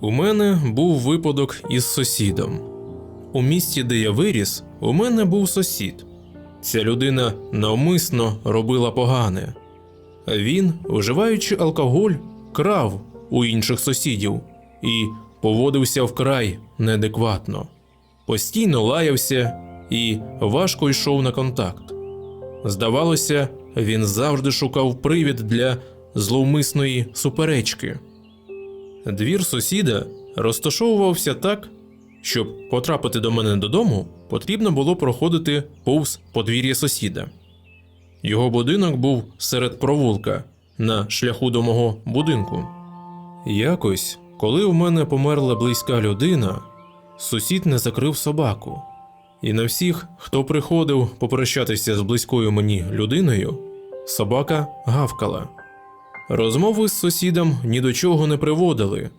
У мене був випадок із сусідом. У місті, де я виріс, у мене був сусід. Ця людина навмисно робила погане. Він, вживаючи алкоголь, крав у інших сусідів і поводився вкрай неадекватно. Постійно лаявся і важко йшов на контакт. Здавалося, він завжди шукав привід для зловмисної суперечки. Двір сусіда розташовувався так, щоб потрапити до мене додому, потрібно було проходити повз подвір'я сусіда. Його будинок був серед провулка на шляху до мого будинку. Якось, коли у мене померла близька людина, сусід не закрив собаку. І на всіх, хто приходив попрощатися з близькою мені людиною, собака гавкала. Розмови з сусідом ні до чого не приводили,